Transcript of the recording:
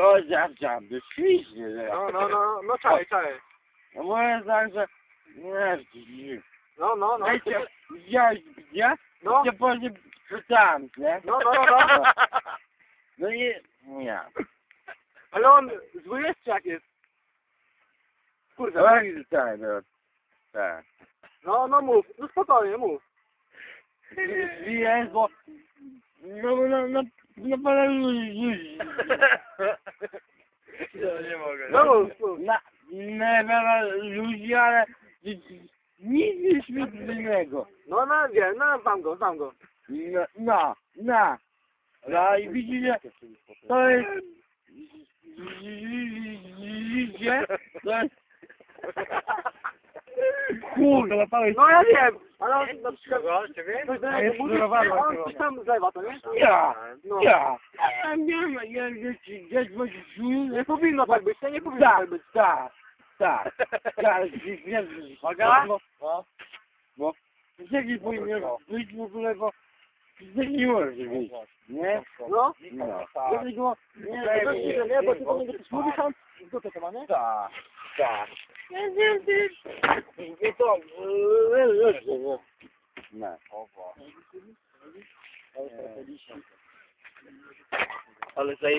O, dziam, dziam, to ślicznie, że No, no, no, no, czaj, czaj. No mówię tak, że... Nie, nie. No, no, no. Wiecie, widziałeś gdzie? No, Gdzie później rzucałem, nie? no, no, no, no. No i... Nie. Ale on zły jest czy jak jest? Kurde, No jak rzucałem, no. Tak. no, no mów, no spokojnie, mów. Jest, bo... No, no, no, no, pana ludzi. Ja nie mogę. No mów, mów. Na, na, na ludzi, ale... Nic nie śmiesznego. No, no, wiem, no, znam go, znam go. No, no, no. No i widzicie, to jest... Widzicie? To jest... Chuj. No ja wiem, ale on na przykład Kogo? Ciebie? do jest mówi, wzorowany a on coś tam zlewa, to nie? Ja, No. ja. Ja nie wiem, ja dzieci, dzieci, dzieci, Nie powinno tak być, nie, nie powinno Tak, tak być. tak, tak. Tak, wiesz, Uwaga. bo, bo, jaki powinien być w ogóle, bo nie możesz być, nie? No, No. dlatego, nie, to też nie, nie, bo ty do coś mówisz, on to ma, nie? Tak, tak. Nie, nie, nie. Nie to, no. Ale zaje...